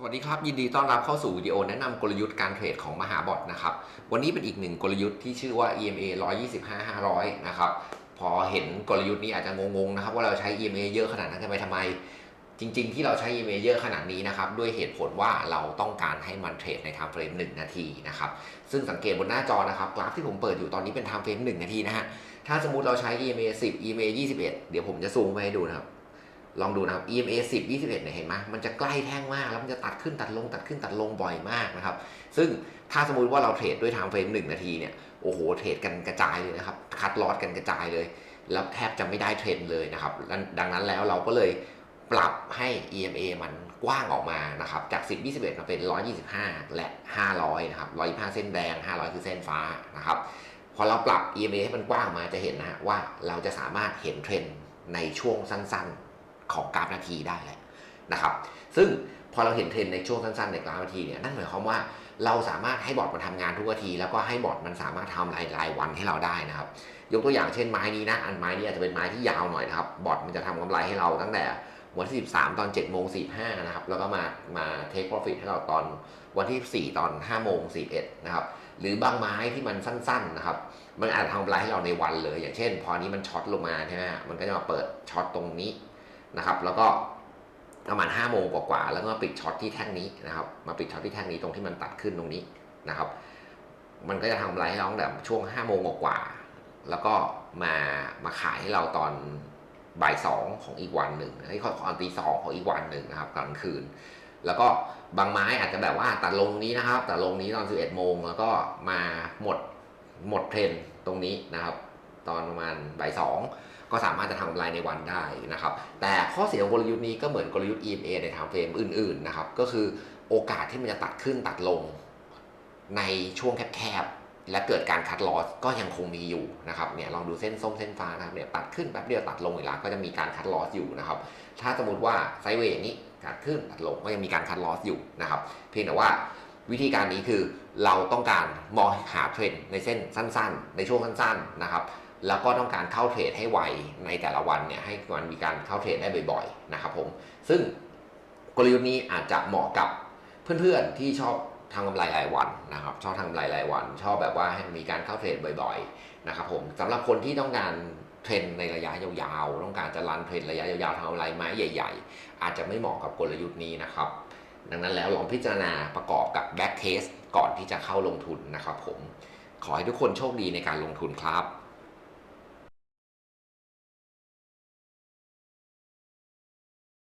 สวัสดีครับ ยินดีต้อนรับเข้าสู่วิดีโอแนะนำกลยุทธ์การเทรดของมหาบอทนะครับ วันนี้เป็นอีกหนึ่งกลยุทธ์ที่ชื่อว่า EMA 125 500 นะครับ พอเห็นกลยุทธ์นี้อาจจะงงๆนะครับว่าเราใช้ EMA เยอะขนาดนั้นทำไมทำไม จริงๆ ที่เราใช้ EMA เยอะขนาดนี้นะครับ ด้วยเหตุผลว่าเราต้องการให้มันเทรดใน time frame 1 นาทีนะครับ ซึ่งสังเกตบนหน้าจอนะครับกราฟที่ผมเปิดอยู่ตอนนี้เป็น time frame 1 นาทีนะฮะ ถ้าสมมติเราใช้ EMA 10 EMA 21 เดี๋ยวผมจะซูมไปให้ดูนะครับ ลองดูนะครับ EMA 10 21เนี่ยเห็นไหมมันจะใกล้แท่งมาก แล้วมันจะตัดขึ้นตัดลงตัดขึ้นตัดลงบ่อยมากนะครับ ซึ่งถ้าสมมุติว่าเราเทรดด้วย time frame 1นาทีเนี่ย โอ้โห เทรดกันกระจายเลยนะครับ คัดลอสกันกระจายเลย แล้วแทบจะไม่ได้เทรนเลยนะครับ ดังนั้นแล้วเราก็เลยปรับให้ EMA มันกว้างออกมานะครับ จาก 10 21 มาเป็น 125 และ 500 นะครับ 125 เส้นแดง 500 คือเส้นฟ้านะครับ พอเราปรับ EMA ให้มันกว้างมาจะเห็นนะฮะว่าเราจะสามารถเห็นเทรนด์ในช่วงสั้นๆ ของกราฟนาทีได้แหละนะครับ ซึ่งพอเราเห็นเทรนในช่วงสั้นๆในกราฟนาทีเนี่ยนั่นหมายความว่าเราสามารถให้บอร์ดมันทำงานทุกนาที แล้วก็ให้บอร์ดมันสามารถทำรายรายวันให้เราได้นะครับ ยกตัวอย่างเช่นไม้นี้นะอันไม้นี้อาจจะเป็นไม้ที่ยาวหน่อยนะครับบอร์ดมันจะทำกำไรให้เราตั้งแต่วันที่ 13 ตอน7โมง45นะครับแล้วก็มามาเทคโปรฟิตให้เราตอนวันที่ 4 ตอน5โมง41นะครับหรือบางไม้ที่มันสั้นๆนะครับมันอาจจะทำกำไรให้เราในวันเลย อย่างเช่น พอนี้มันช็อตลงมาใช่ไหมมันก็จะมาเปิดช็อตตรงนี้ นะครับ แล้วก็ประมาณ5โมงกว่าๆแล้วก็ปิดช็อตที่แท่งนี้นะครับ มาปิดช็อตที่แท่งนี้ตรงที่มันตัดขึ้นตรงนี้นะครับ มันก็จะทำไรให้เราตั้งแต่ช่วง5โมงกว่าๆแล้วก็มามาขายให้เราตอนบ่ายสองของอีกวันหนึ่งให้ตอนตีสองของอีกวันหนึ่งนะครับกลางคืน แล้วก็บางไม้อาจจะแบบว่าตัดลงนี้นะครับ ตัดลงนี้ตอน11โมงแล้วก็มาหมดหมดเทรนด์ตรงนี้นะครับ ตอนประมาณบ่ายสองก็สามารถจะทำกำไรในวันได้นะครับ แต่ข้อเสียของกลยุทธ์นี้ก็เหมือนกลยุทธ์ EMA ใน time frame อื่นๆนะครับ ก็คือโอกาสที่มันจะตัดขึ้นตัดลงในช่วงแคบๆ และเกิดการคัดลอสก็ยังคงมีอยู่นะครับเนี่ยลองดูเส้นส้มเส้นฟ้านะครับเนี่ยตัดขึ้นแป๊บเดียวตัดลงอีกแล้วก็จะมีการคัดลอสอยู่นะครับ ถ้าสมมติว่าไซเวย์อย่างนี้ตัดขึ้นตัดลงก็ยังมีการคัดลอสอยู่นะครับ เพียงแต่ว่าวิธีการนี้คือเราต้องการมองหาเทรนด์ในเส้นสั้น ๆ ในช่วงสั้น ๆ นะครับ แล้วก็ต้องการเข้าเทรดให้ไวในแต่ละวันเนี่ยให้มันมีการเข้าเทรดได้บ่อยๆนะครับผมซึ่งกลยุทธ์นี้อาจจะเหมาะกับเพื่อนๆที่ชอบทำกำไรรายวันนะครับชอบทำกำไรรายวัน ชอบแบบว่าให้มีการเข้าเทรดบ่อยๆนะครับผมสำหรับคนที่ต้องการเทรนในระยะยาวๆต้องการจะรันเทรนระยะยาวๆทำกำไรไม้ใหญ่ ๆ อาจจะไม่เหมาะกับกลยุทธ์นี้นะครับดังนั้นแล้วลองพิจารณาประกอบกับแบ็กเทสก่อนที่จะเข้าลงทุนนะครับผมขอให้ทุกคนโชคดีในการลงทุนครับ